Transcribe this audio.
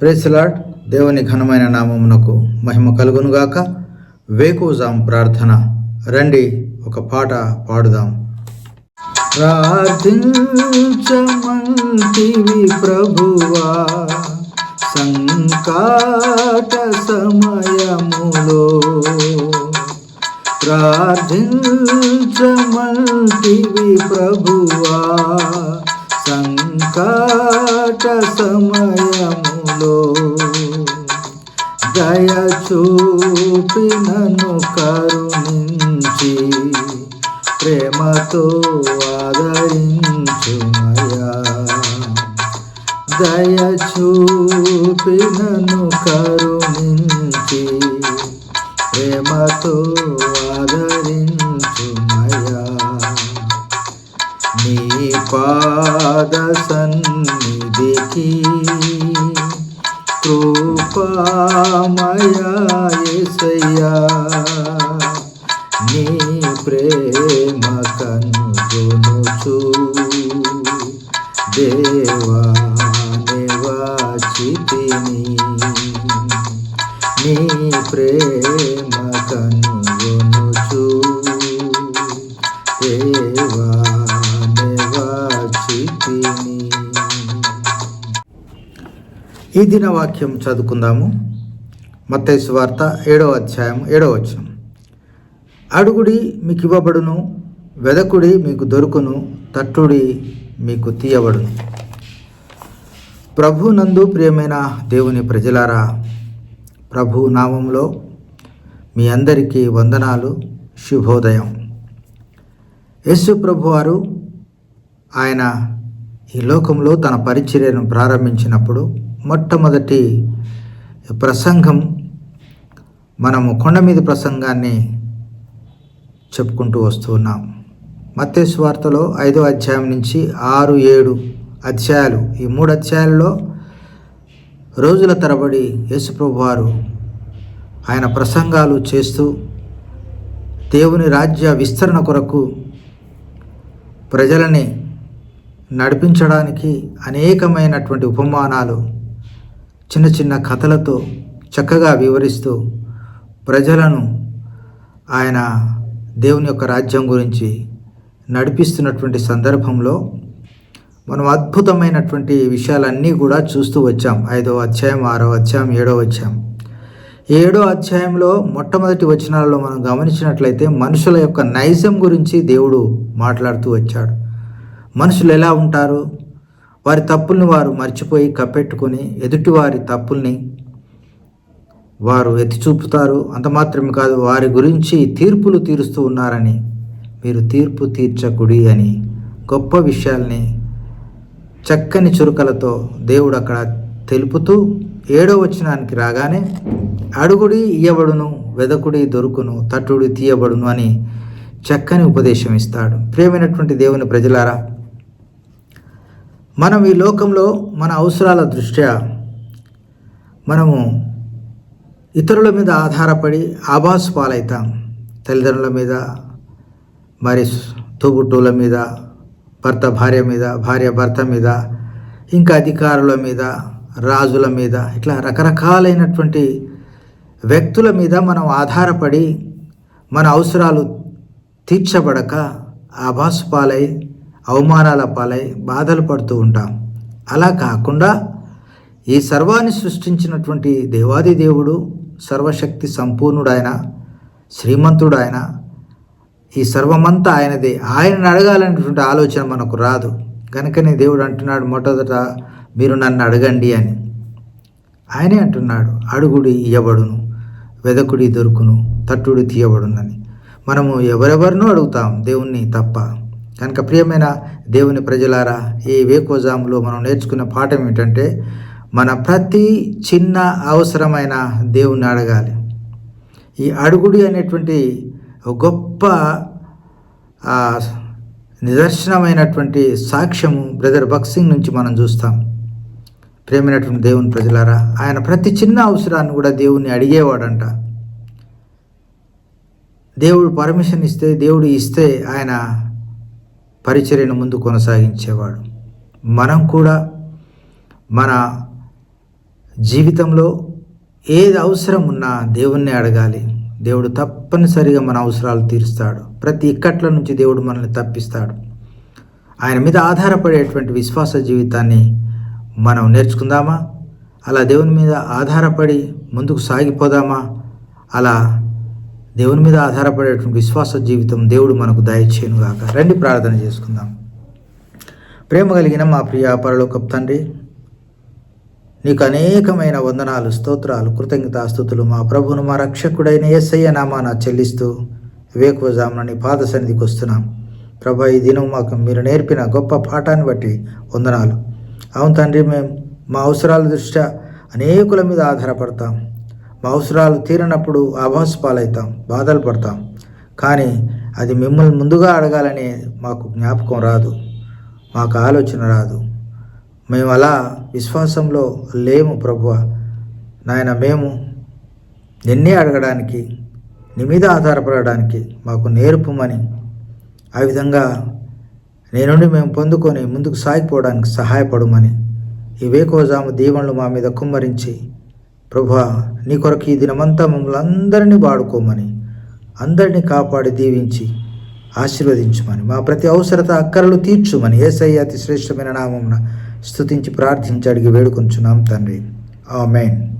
Praise the Lord దేవుని ఘనమైన నామమునకు మహిమ కలుగునుగాక. వేకోజాం ప్రార్థన. రండి ఒక పాట పాడుదాం. ప్రార్థించమంటివి ప్రభువా సంకాట సమయములో. ప్రార్థించమంటివి ప్రభువా సంకాట సమయములో దయ చూపినను కరుణించి ప్రేమతో ఆదరించుమయా. దయ చూపినను కరుణించి ప్రేమతో ఆదరించుమయా. నీ పాద సన్నిధికి కృపామయా నీ ప్రేమ కనుగొనుచు దేవా నివాచితిని నీ ప్రేమ ఈ దిన వాక్యం చదువుకుందాము. మత్తైసు వార్త ఏడవ అధ్యాయం ఏడవ వచనం. అడుగుడి మీకు ఇవ్వబడును వెదకుడి మీకు దొరుకును తట్టుడి మీకు తీయబడును. ప్రభు నందు ప్రియమైన దేవుని ప్రజలారా ప్రభు నామంలో మీ అందరికీ వందనాలు శుభోదయం. యేసు ప్రభు వారు ఆయన ఈ లోకంలో తన పరిచర్యను ప్రారంభించినప్పుడు మొట్టమొదటి ప్రసంగం మనము కొండ మీద ప్రసంగాన్ని చెప్పుకుంటూ వస్తూ ఉన్నాం. వార్తలో ఐదో అధ్యాయం నుంచి ఆరు ఏడు అధ్యాయాలు. ఈ మూడు అధ్యాయాలలో రోజుల తరబడి యేసుప్రభు వారు ఆయన ప్రసంగాలు చేస్తూ దేవుని రాజ్య విస్తరణ కొరకు ప్రజలని నడిపించడానికి అనేకమైనటువంటి ఉపమానాలు చిన్న చిన్న కథలతో చక్కగా వివరిస్తూ ప్రజలను ఆయన దేవుని యొక్క రాజ్యం గురించి నడిపిస్తున్నటువంటి సందర్భంలో మనం అద్భుతమైనటువంటి విషయాలన్నీ కూడా చూస్తూ వచ్చాం. ఐదో అధ్యాయం ఆరో అధ్యాయం ఏడో అధ్యాయం. ఏడో అధ్యాయంలో మొట్టమొదటి వచనాలలో మనం గమనించినట్లయితే మనుషుల యొక్క నైజం గురించి దేవుడు మాట్లాడుతూ వచ్చాడు. మనుషులు ఎలా ఉంటారు? వారి తప్పుల్ని వారు మర్చిపోయి కప్పెట్టుకొని ఎదుటివారి తప్పుల్ని వారు ఎత్తి చూపుతారు అంత మాత్రమే కాదు వారి గురించి తీర్పులు తీరుస్తూ ఉన్నారని మీరు తీర్పు తీర్చకుడి అని గొప్ప విషయాల్ని చక్కని చురుకలతో దేవుడు అక్కడ తెలుపుతూ ఏడో వచనానికి రాగానే అడుగుడి ఇయ్యబడును వెదకుడి దొరుకును తట్టుడి తీయబడును అని చక్కని ఉపదేశం ఇస్తాడు. ప్రియమైనటువంటి దేవుని ప్రజలారా మనం ఈ లోకంలో మన అవసరాల దృష్ట్యా మనము ఇతరుల మీద ఆధారపడి ఆభాసు పాలవుతాం తల్లిదండ్రుల మీద మరి తోబుట్టువుల మీద భర్త భార్య మీద భార్య భర్త మీద ఇంకా అధికారుల మీద రాజుల మీద ఇట్లా రకరకాలైనటువంటి వ్యక్తుల మీద మనం ఆధారపడి మన అవసరాలు తీర్చబడక ఆభాసు పాలై అవమానాల పాలై బాధలు పడుతూ ఉంటాం. అలా కాకుండా ఈ సర్వాన్ని సృష్టించినటువంటి దేవాది దేవుడు సర్వశక్తి సంపూర్ణుడైన శ్రీమంతుడు ఆయన ఈ సర్వమంతా ఆయనదే. ఆయనను అడగాలనేటువంటి ఆలోచన మనకు రాదు. కనుకనే దేవుడు అంటున్నాడు మొట్టమొదట మీరు నన్ను అడగండి అని. ఆయనే అంటున్నాడు అడుగుడి ఇయ్యబడును వెదకుడి దొరుకును తట్టుడి తీయబడునని. మనము ఎవరెవరినో అడుగుతాం దేవుణ్ణి తప్ప. కనుక ప్రియమైన దేవుని ప్రజలారా ఈ వేకోజాములో మనం నేర్చుకున్న పాఠం ఏంటంటే మన ప్రతి చిన్న అవసరమైన దేవుణ్ణి అడగాలి. ఈ అడుగుడి అనేటువంటి గొప్ప నిదర్శనమైనటువంటి సాక్ష్యము బ్రదర్ బక్సింగ్ నుంచి మనం చూస్తాం. ప్రేమైనటువంటి దేవుని ప్రజలారా ఆయన ప్రతి చిన్న అవసరాన్ని కూడా దేవుణ్ణి అడిగేవాడంట. దేవుడు పర్మిషన్ ఇస్తే దేవుడు ఇస్తే ఆయన పరిచర్యను ముందు కొనసాగించేవాడు. మనం కూడా మన జీవితంలో ఏది అవసరం ఉన్నా దేవుణ్ణి అడగాలి. దేవుడు తప్పనిసరిగా మన అవసరాలు తీరుస్తాడు. ప్రతి ఇక్కట్ల నుంచి దేవుడు మనల్ని తప్పిస్తాడు. ఆయన మీద ఆధారపడేటువంటి విశ్వాస జీవితాన్ని మనం నేర్చుకుందామా? అలా దేవుని మీద ఆధారపడి ముందుకు సాగిపోదామా? అలా దేవుని మీద ఆధారపడేటువంటి విశ్వాస జీవితం దేవుడు మనకు దయచేయనుగాక రండి ప్రార్థన చేసుకుందాం. ప్రేమ కలిగిన మా ప్రియ పరలోకపు తండ్రి నీకు అనేకమైన వందనాలు స్తోత్రాలు కృతజ్ఞతాస్థుతులు మా ప్రభును మా రక్షకుడైన ఎస్ఐ నామాన చెల్లిస్తూ వివేకవజామున నీ పాద సన్నిధికి వస్తున్నాం. ప్రభా ఈ దినం మాకు మీరు నేర్పిన గొప్ప పాఠాన్ని బట్టి వందనాలు. అవును తండ్రి మేము మా అవసరాల దృష్ట్యా అనేకుల మీద ఆధారపడతాం. అవసరాలు తీరినప్పుడు ఆభాస పాలవుతాం బాధలు పడతాం. కానీ అది మిమ్మల్ని ముందుగా అడగాలని మాకు జ్ఞాపకం రాదు మాకు ఆలోచన రాదు. మేము అలా విశ్వాసంలో లేము ప్రభువ. నాయన మేము నిన్నే అడగడానికి నీ మీద ఆధారపడడానికి మాకు నేర్పమని ఆ విధంగా నీ నుండి మేము పొందుకొని ముందుకు సాగిపోవడానికి సహాయపడమని ఈ వేకోజాము దీవెనలు మా మీద కుమ్మరించి ప్రభా నీ కొరకు ఈ దినమంతా మమ్మల్ని అందరినీ వాడుకోమని అందరినీ కాపాడి దీవించి ఆశీర్వదించుమని మా ప్రతి అవసరత అక్కరలు తీర్చుమని ఏసయ్య అతి శ్రేష్టమైన నామమున స్థుతించి ప్రార్థించి అడిగి వేడుకొంచున్నాం తండ్రి. ఆమెన్.